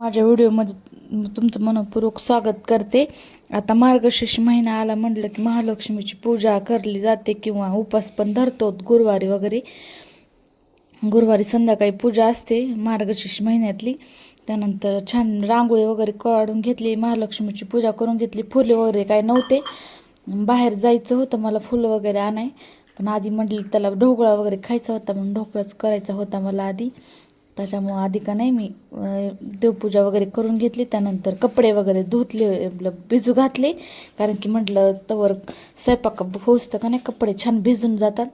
माझ्या व्हिडिओमध्ये तुमचं मनपूर्वक स्वागत करते. आता मार्गशीर्ष महिना आला म्हटलं की महालक्ष्मीची पूजा करली जाते किंवा उपास पण धरतो गुरुवारी वगैरे. गुरुवारी संध्याकाळी पूजा असते मार्गशीर्ष महिन्यातली. त्यानंतर छान रांगोळी वगैरे काढून घेतली महालक्ष्मीची पूजा करून घेतली. फुले वगैरे काय नव्हते. बाहेर जायचं होतं मला फुलं वगैरे आणाय. पण आधी म्हटलं त्याला ढोकळा वगैरे खायचा होता म्हणून ढोकळाच करायचा होता मला आधी. त्याच्यामुळं आधी का नाही मी देवपूजा वगैरे करून घेतली. त्यानंतर कपडे वगैरे धुतले भिजू घातले. कारण की म्हटलं तवर स्वयंपाक होसतं का नाही कपडे छान भिजून जातात.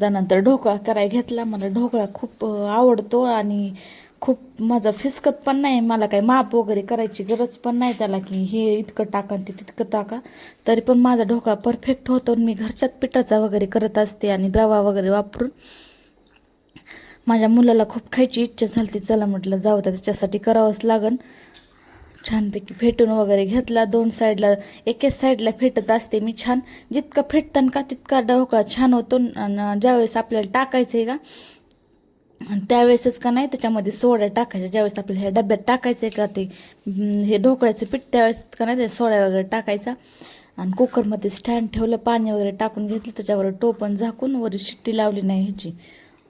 त्यानंतर ढोकळा करायला घेतला. मला ढोकळा खूप आवडतो आणि खूप माझा फिसकत पण नाही. मला काही माप वगैरे करायची गरज पण नाही. त्याला की हे इतकं टाका ते तितकं टाका. तरी पण माझा ढोकळा परफेक्ट होतो आणि मी घरच्यात पिठाचा वगैरे करत असते आणि रवा वगैरे वापरून. माझ्या मुलाला खूप खायची इच्छा झाली ती चला म्हटलं जाऊ त्या त्याच्यासाठी करावंच लागन. छानपैकी फेटून वगैरे घेतला दोन साईडला एकेच साईडला फेटत असते मी छान. जितकं फेटताना का तितका ढोकळा छान होतो आणि ज्यावेळेस आपल्याला टाकायचं आहे का आणि त्यावेळेसच का नाही त्याच्यामध्ये सोडा टाकायचा. ज्यावेळेस आपल्याला ह्या डब्यात टाकायचं आहे का ते हे ढोकळ्याचं पीठ त्यावेळेस का नाही ते सोडा वगैरे टाकायचा. आणि कुकरमध्ये स्टँड ठेवलं पाणी वगैरे टाकून घेतलं त्याच्यावर टोपण झाकून वर शिट्टी लावली नाही ह्याची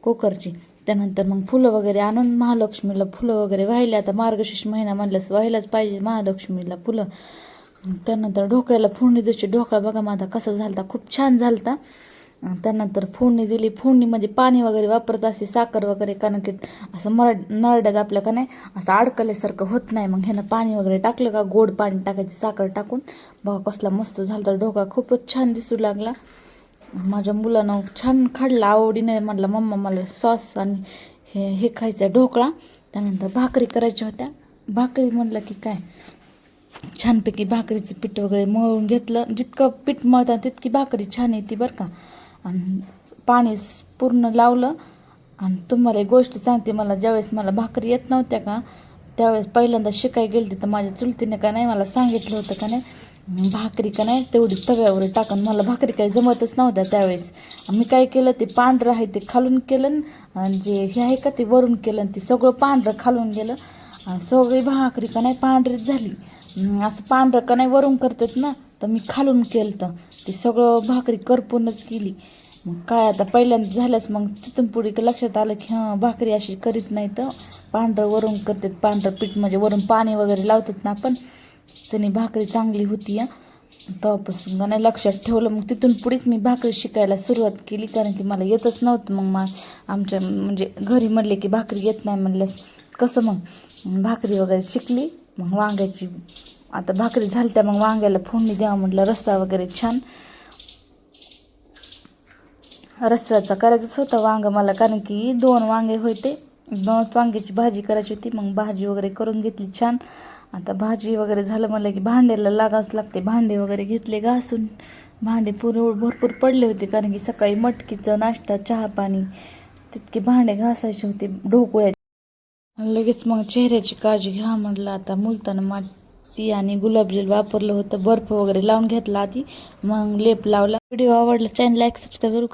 कुकरची. त्यानंतर मग फुलं वगैरे आणून महालक्ष्मीला फुलं वगैरे वाहिले. आता मार्गशीर्ष महिना म्हणल्यास व्हायलाच पाहिजे महालक्ष्मीला फुलं. त्यानंतर ढोकळ्याला फोडणी जशी ढोकळा बघा माझा कसा झालता. खूप छान झालता. त्यानंतर फोडणी दिली. फोडणीमध्ये पाणी वगैरे वापरत असते साखर वगैरे कारण की असं मरड नरड्यात आपल्या का नाही असं अडकल्यासारखं होत नाही. मग ह्यानं पाणी वगैरे टाकलं का गोड पाणी टाकायची साखर टाकून. बघा कसला मस्त झाला तर ढोकळा. खूपच छान दिसू लागला. माझ्या मुलानं छान खाल्ला आवडीने म्हटलं मम्मा मला सॉस आणि हे हे खायचं ढोकळा. त्यानंतर भाकरी करायच्या होत्या. भाकरी म्हणलं की काय छानपैकी भाकरीचं पीठ वगैरे मळून घेतलं. जितकं पीठ मळतं तितकी भाकरी छान येते बरं का. आणि पाणी पूर्ण लावलं. आणि तुम्हाला एक गोष्ट सांगते मला ज्यावेळेस मला भाकरी येत नव्हत्या का त्यावेळेस पहिल्यांदा शिकाय गेली तर माझ्या चुलतीने का नाही मला सांगितलं होतं का नाही भाकरी का नाही तेवढी तव्यावर टाकून. मला भाकरी काही जमतच नव्हत्या त्यावेळेस. मी काय केलं ते पांढरं आहे ते खालून केलं आणि जे हे आहे का ते वरून केलं आणि ते सगळं पांढरं खालून गेलं. सगळी भाकरी का नाही पांढरीच झाली. असं पांढरं का नाही वरून करतात ना तर मी खालून केलं तर ते सगळं भाकरी करपूनच केली मग काय आता पहिल्यांदा झाल्यास मग तिथून पुढे का लक्षात आलं की हां भाकरी अशी करीत नाही तर पांढरं वरून करतात पांढरं पीठ म्हणजे वरून पाणी वगैरे लावतात ना आपण त्याने भाकरी चांगली होती तेव्हापासून नाही लक्षात ठेवलं मग तिथून पुढेच मी भाकरी शिकायला सुरुवात केली कारण की मला येतच नव्हतं मग मा आमच्या म्हणजे घरी म्हणले की भाकरी येत नाही म्हणल्यास कसं मग? भाकरी वगैरे शिकली मग वांग्याची आता भाकरी झाली त्या मग वांग्याला फोडणी द्यावं म्हटलं रस्सा वगैरे छान रस्स्याचा करायचंच होतं वांग मला कारण की दोन वांगे होते. दोन वांग्याची भाजी करायची होती मग भाजी वगैरे करून घेतली छान. आता भाजी वगैरे झालं म्हणलं की भांड्याला लागावंच लागते. भांडे वगैरे घेतले घासून. भांडे पुरे भरपूर पडले होते कारण की सकाळी मटकीचं नाश्ता चहा पाणी तितके भांडे घासायचे होते ढोकळ्या लगेच मग चेहऱ्याची काळजी घ्या म्हटलं आता मुलताना माती आणि गुलाबजल वापरलं होतं. बर्फ वगैरे लावून घेतला आधी. मग लेप लावला. व्हिडिओ आवडला चॅनल लाईक सबस्क्राईब करू